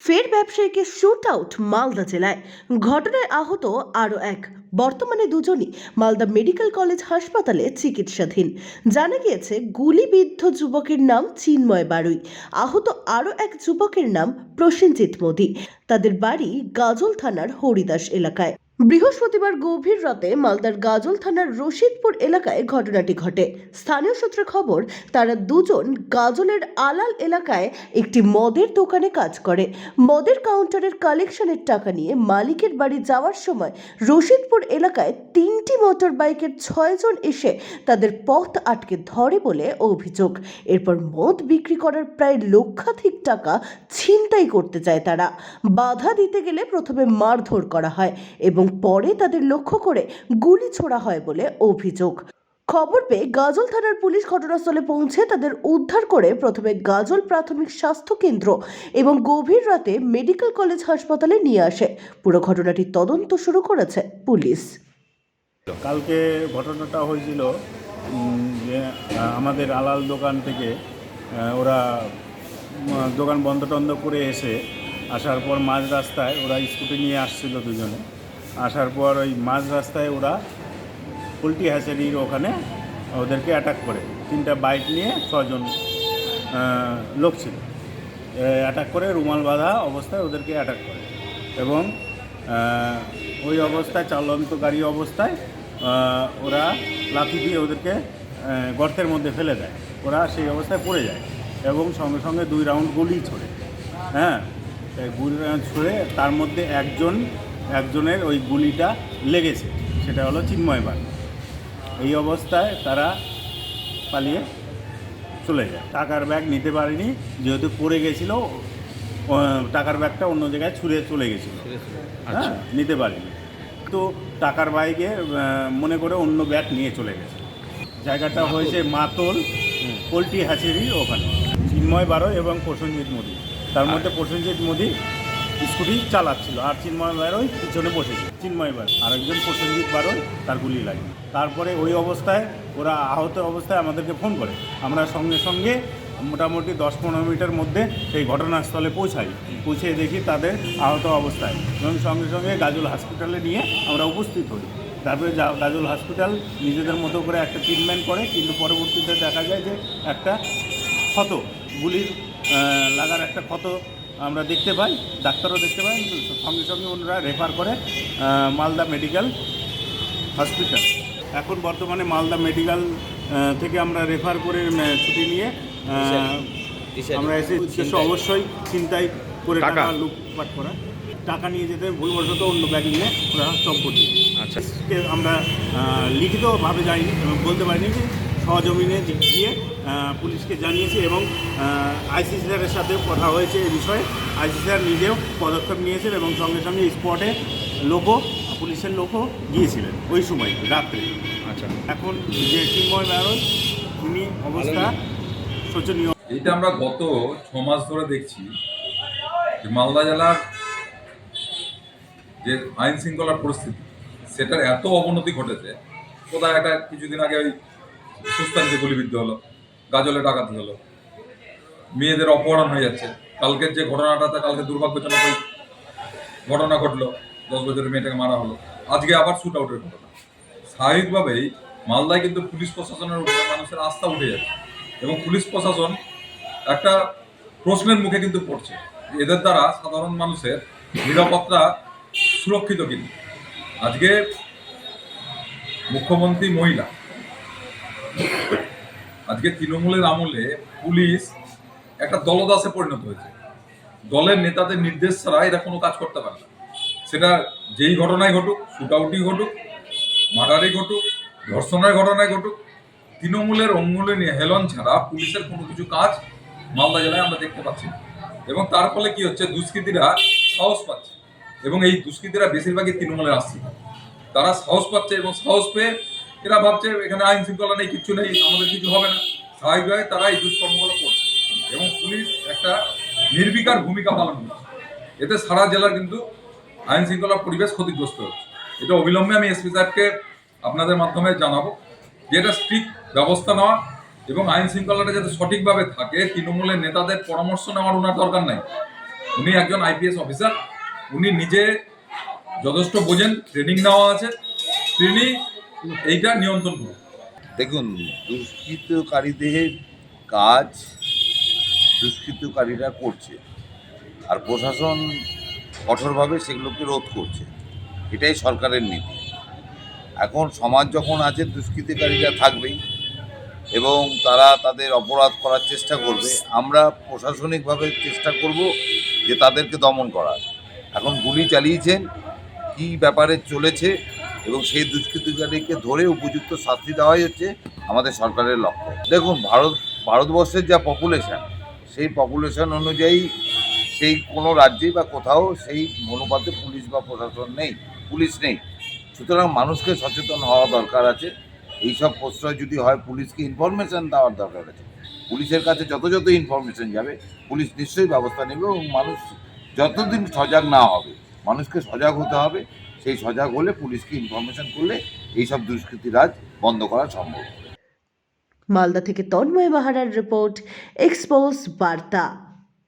ফের ব্যবসায়ীকে shoot out Malda জেলায়। ঘটনায় আহত আরও এক। বর্তমানে দুজনই মালদা মেডিকেল কলেজ হাসপাতালে চিকিৎসাধীন। জানা গিয়েছে, গুলিবিদ্ধ যুবকের নাম চিন্ময় বারুই। আহত আরও এক যুবকের নাম প্রসেনজিৎ মোদী। তাদের বাড়ি গাজল থানার হরিদাস এলাকায়। বৃহস্পতিবার গভীর রাতে মালদার গাজল থানার রশিদপুর এলাকায় ঘটনাটি ঘটে। স্থানীয় সূত্রে খবর, তারা দুজন গাজলের আলাল এলাকায় একটি মদের দোকানে কাজ করে। মদের কাউন্টারের কালেকশনের টাকা নিয়ে মালিকের বাড়ি যাওয়ার সময় রশিদপুর এলাকায় তিনটি মোটর বাইকের ছয়জন এসে তাদের পথ আটকে ধরে বলে অভিযোগ। এরপর মদ বিক্রি করার প্রায় লক্ষাধিক টাকা ছিনতাই করতে যায় তারা। বাধা দিতে গেলে প্রথমে মারধর করা হয় এবং পরে তাদের লক্ষ্য করে গুলি ছোড়া হয় বলে অভিযোগ। খবর পেয়ে গাজল থানার পুলিশ ঘটনাস্থলে পৌঁছে তাদের উদ্ধার করে প্রথমে গাজল প্রাথমিক স্বাস্থ্য কেন্দ্র এবং গভীর রাতে মেডিকেল কলেজ হাসপাতালে নিয়ে আসে। পুরো ঘটনাটি তদন্ত শুরু করেছে পুলিশ। কালকে ঘটনাটা হয়েছিল যে আমাদের আলাল দোকান থেকে ওরা দোকান বন্ধ টন্ধ করে এসে আসার পর মাঝ রাস্তায় ওরা স্কুটি নিয়ে আসছিল দুজনে। আসার পর ওই মাঝ রাস্তায় ওরা পোলট্রি হ্যাচারির ওখানে ওদেরকে অ্যাটাক করে। তিনটা বাইক নিয়ে ছজন লোক ছিল। অ্যাটাক করে রুমাল বাঁধা অবস্থায় ওদেরকে অ্যাটাক করে। এবং ওই অবস্থায় চালন্ত গাড়ি অবস্থায় ওরা লাথি দিয়ে ওদেরকে গর্তের মধ্যে ফেলে দেয়। ওরা সেই অবস্থায় পড়ে যায় এবং সঙ্গে সঙ্গে দুই রাউন্ড গুলি ছোড়ে। হ্যাঁ গুলি ছুড়ে তার মধ্যে একজন একজনের ওই গুলিটা লেগেছে সেটা হলো চিন্ময় বাগ এই অবস্থায় তারা পালিয়ে চলে যায়। টাকার ব্যাগ নিতে পারেনি যেহেতু পড়ে গেছিল টাকার ব্যাগটা অন্য জায়গায় ছুঁড়ে চলে গেছিল। হ্যাঁ নিতে পারেনি। তো টাকার বাইকে মনে করে অন্য ব্যাগ নিয়ে চলে গেছে। জায়গাটা হয়েছে মাতল পোলট্রি হ্যাচারির ওখানে। চিন্ময় বারো এবং প্রসেনজিৎ মোদি। তার মধ্যে প্রসেনজিৎ মোদি স্কুটি চালাচ্ছিল আর চিন্ময় বারোই পিছনে বসেছে। চিন্ময় বারো আরেকজন প্রসেনজিৎ বারোই তার গুলি লাগে। তারপরে ওই অবস্থায় ওরা আহত অবস্থায় আমাদেরকে ফোন করে। আমরা সঙ্গে সঙ্গে মোটামুটি দশ পনেরো মিনিটের মধ্যে সেই ঘটনাস্থলে পৌঁছাই। পৌঁছে দেখি তাদের আহত অবস্থায় এবং সঙ্গে সঙ্গে গাজল হসপিটালে নিয়ে আমরা উপস্থিত হই। তারপরে যা- গাজল হসপিটাল নিজেদের মতো করে একটা ট্রিটমেন্ট করে, কিন্তু পরবর্তীতে দেখা যায় যে একটা ক্ষত, গুলির লাগার একটা ক্ষত আমরা দেখতে পাই ডাক্তারও দেখতে পাই সঙ্গে সঙ্গে ওনারা রেফার করে মালদা মেডিকেল হসপিটাল এখন বর্তমানে মালদা মেডিকেল থেকে আমরা রেফার করে ছুটি নিয়ে আমরা এসে উদ্দেশ্য অবশ্যই চিন্তাই করে টাকা? লুটপাট করা টাকা নিয়ে যেতে ভুলবশত অন্য ব্যাগ নিয়ে ওরা চম্পট আচ্ছা। আমরা লিখিতভাবে যাইনি বলতে পারিনি যে সহজমিনে গিয়ে পুলিশকে জানিয়েছি এবং আইসি স্যারের সাথে কথা হয়েছে এ বিষয়ে। আইসি স্যার নিজেও পদক্ষেপ নিয়েছেন এবং সঙ্গে সঙ্গে স্পটে লোকও পুলিশের লোকও গিয়েছিলেন ওই সময় রাত্রে। আচ্ছা। এখন যে চিন্ময় নারায়ণ উনি অবস্থা শোচনীয়। এটা আমরা গত ছ মাস ধরে দেখছি যে মালদা জেলার যে আইন শৃঙ্খলার পরিস্থিতি সেটার এত অবনতি ঘটেছে। কোথায় একটা কিছুদিন আগে ওই সুস্থানিতে গুলিবিদ্ধ হলো, গাজলে ডাকাতি হলো। মেয়েদের অপহরণ হয়ে যাচ্ছে। কালকের যে ঘটনাটাতে কালকে দুর্ভাগ্যজনক ঘটনা ঘটলো, দশ বছরের মেয়েটাকে মারা হলো। আজকে আবার শুট আউটের ঘটনা। স্বাভাবিকভাবেই মালদায় কিন্তু পুলিশ প্রশাসনের উপরে মানুষের আস্থা উঠে যাচ্ছে এবং পুলিশ প্রশাসন একটা প্রশ্নের মুখে কিন্তু পড়ছে। এদের দ্বারা সাধারণ মানুষের নিরাপত্তা সুরক্ষিত কিন্তু আজকে মুখ্যমন্ত্রী মহিলা আজকে তৃণমূলের আমলে পুলিশ একটা দলদাসে পরিণত হয়েছে। দলের নেতাদের নির্দেশ ছাড়া এরা কোনো কাজ করতে পারে না। সেটা যেই ঘটনায় ঘটুক, শুটআউটই ঘটুক, মার্ডারই ঘটুক, ধর্ষণের ঘটনায় ঘটুক, তৃণমূলের অঙ্গুলে হেলন ছাড়া পুলিশের কোনো কিছু কাজ মালদা জেলায় আমরা দেখতে পাচ্ছি। এবং তার ফলে কি হচ্ছে, দুষ্কৃতীরা সাহস পাচ্ছে। এবং এই দুষ্কৃতীরা বেশিরভাগই তৃণমূলের আসছে। তারা সাহস পাচ্ছে এবং সাহস পেয়ে এরা ভাবছে, এখানে আইন শৃঙ্খলা নেই, কিচ্ছু নেই, আমাদের কিছু হবে না। স্বাভাবিকভাবে তারা এই দুষ্কর্মগুলো করছে। এবং পুলিশ একটা নির্বিকার ভূমিকা পালন করছে। এতে সারা জেলার কিন্তু আইন শৃঙ্খলা পরিবেশ ক্ষতিগ্রস্ত হচ্ছে। এটা অবিলম্বে আমি এসপি সাহেবকে আপনাদের মাধ্যমে জানাব যে এটা স্ট্রিক্ট ব্যবস্থা নেওয়া এবং আইন শৃঙ্খলাটা যাতে সঠিকভাবে থাকে, তৃণমূলের নেতাদের পরামর্শ নেওয়ার ওনার দরকার নাই। উনি একজন আইপিএস অফিসার, উনি নিজে যথেষ্ট বোঝেন, ট্রেনিং নেওয়া আছে। তিনি এইটা নিয়ন্ত্রণ করুন দেখুন, দুষ্কৃতকারীদের কাজ দুষ্কৃতকারীরা করছে, আর প্রশাসন কঠোরভাবে সেগুলোকে রোধ করছে। এটাই সরকারের নীতি। এখন সমাজ যখন আছে, দুষ্কৃতিকারীরা থাকবেই এবং তারা তাদের অপরাধ করার চেষ্টা করবে। আমরা প্রশাসনিকভাবে চেষ্টা করব যে তাদেরকে দমন করার। এখন গুলি চালিয়েছেন, কী ব্যাপারে চলেছে এবং সেই দুষ্কৃতিকারীকে ধরে উপযুক্ত শাস্তি দেওয়াই হচ্ছে আমাদের সরকারের লক্ষ্য। দেখুন, ভারত, ভারতবর্ষের যা পপুলেশন সেই পপুলেশন অনুযায়ী সেই কোনো রাজ্যে বা কোথাও সেই অনুপাতে পুলিশ বা প্রশাসন নেই, পুলিশ নেই। সুতরাং মানুষকে সচেতন হওয়া দরকার আছে। এইসব প্রশ্রয় যদি হয়, পুলিশকে ইনফরমেশন দেওয়ার দরকার আছে। পুলিশের কাছে যত যত ইনফরমেশন যাবে, পুলিশ নিশ্চয়ই ব্যবস্থা নেবে এবং মানুষ যতদিন সজাগ না হবে মানুষকে সজাগ হতে হবে। সেই সজাগ হলে পুলিশকে ইনফরমেশন করলে এইসব দুষ্কৃতি রাজ বন্ধ করা সম্ভব। মালদা থেকে তন্ময় বাহারার রিপোর্ট এক্সপোজ বার্তা।